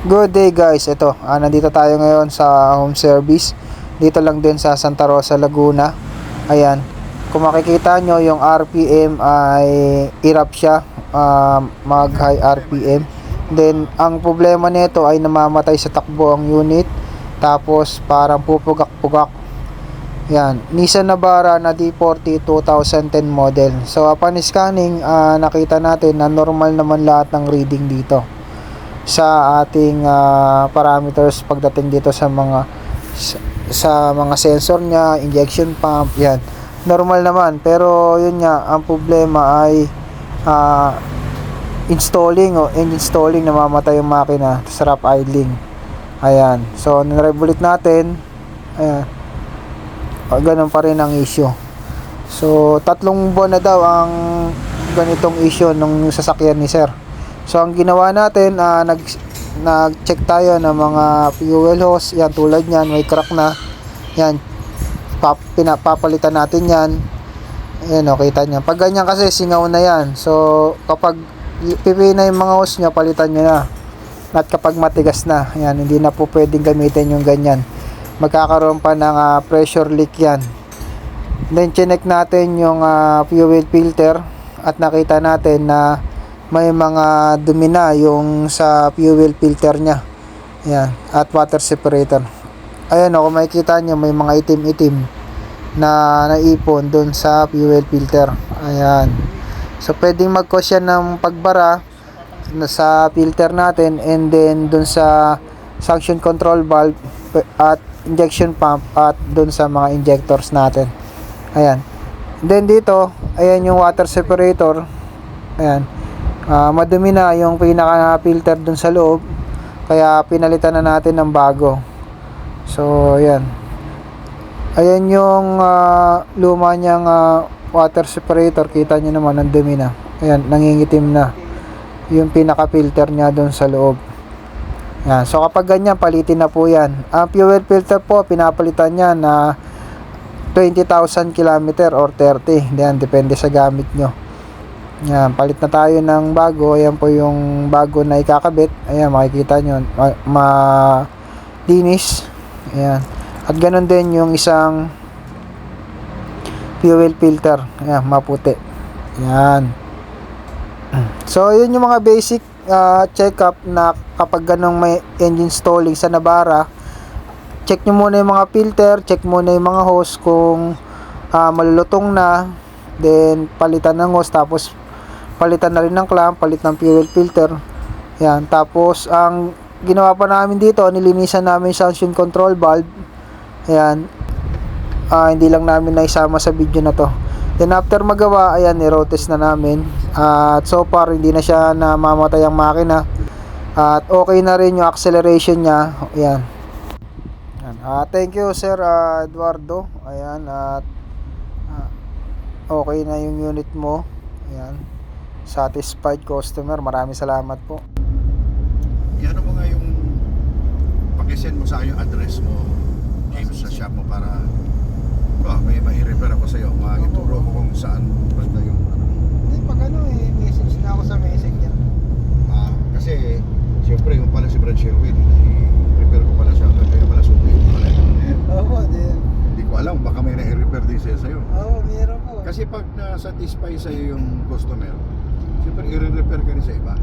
Good day guys, ito, ah, nandito tayo ngayon sa home service. Dito lang din sa Santa Rosa, Laguna. Ayan, kung makikita nyo yung RPM ay irap siya ah, Mag high RPM Then, ang problema nito ay namamatay sa takbo ang unit. Tapos parang pupugak-pugak. Yan, Nissan Navara na D40 2010 model. So upon scanning, ah, nakita natin na normal naman lahat ng reading dito sa ating ah, parameters pagdating dito sa mga sa, sa mga sensor niya, injection pump, yan. Normal naman, pero yun nga, ang problema ay ah, installing o installing namamatay yung makina sa rough idling. Ayan. So, nirebulit natin. Ayan. O, ganun pa rin ang issue. So, tatlong buwan na daw ang ganitong issue nung sasakyan ni sir. So ang ginawa natin, ah, nag nag-check tayo ng mga fuel hose, yan tulad niyan, may crack na. Yan. Pap, pinapapalitan natin 'yan. Ayan, oh, kita niyo. Pag ganyan kasi singaw na 'yan. So kapag pipi na yung mga hose niya, palitan niyo na. At kapag matigas na, yan, hindi na po pwedeng gamitin yung ganyan. Magkakaroon pa ng ah, pressure leak 'yan. Then chinek natin yung ah, fuel filter at nakita natin na may mga dumi na yung sa fuel filter niya. Ayan, at water separator. Ayan o, kung makikita nyo, may mga itim-itim na naipon dun sa fuel filter. Ayan. So, pwedeng mag-cause yan ng pagbara sa filter natin and then dun sa suction control valve at injection pump at dun sa mga injectors natin. Ayan. Then dito, ayan yung water separator. Ayan Ah, madumi na yung pinaka filter dun sa loob kaya pinalitan na natin ng bago. So ayan. Ayan yung ah, luma niyang ah, water separator. Kita nyo naman ang dumi na. Ayan nangingitim na. Yung pinaka filter niya dun sa loob. Yan. so kapag ganyan palitin na po yan. Ang fuel filter po pinapalitan niya na 20,000 km or 30 yan depende sa gamit nyo yan, palit na tayo ng bago. Ayan po yung bago na ikakabit. Ayan, makikita nyo. Ma, ma-. Ayan. At ganun din yung isang fuel filter. Ayan, maputi. Ayan. So, yun yung mga basic uh, check-up na kapag ganong may engine stalling sa Navara, check nyo muna yung mga filter, check muna yung mga hose kung uh, malulutong na, then palitan ng hose, tapos palitan na rin ng clamp, palit ng fuel filter. Yan, tapos ang ginawa pa namin dito, nilinisan namin suction control valve. Ayan. Ah, hindi lang namin naisama sa video na to. Then after magawa, ayan, i-road-test na namin. at so far, hindi na siya namamatay ang makina. At okay na rin yung acceleration niya. Ayan. Ayan. Ah, thank you Sir ah, Eduardo. Ayan at ah, okay na yung unit mo. Ayan satisfied customer. Maraming salamat po. Yan mo nga yung pakisend mo sa yung address mo James sa shop mo para oh, may mai-refer ako sa iyo. Makituro ko kung saan banda yung ano. Hindi, pag ano eh, message na ako sa messenger. Ah, kasi siyempre yung pala si Brad Sherwin, i-refer ko pala siya kaya pala subi ko pala. Oo, din. Hindi ko alam, baka may na-refer din siya sa'yo. Oo, meron po. Kasi pag na-satisfy sa'yo yung customer, siyempre i-refer ka rin sa iba.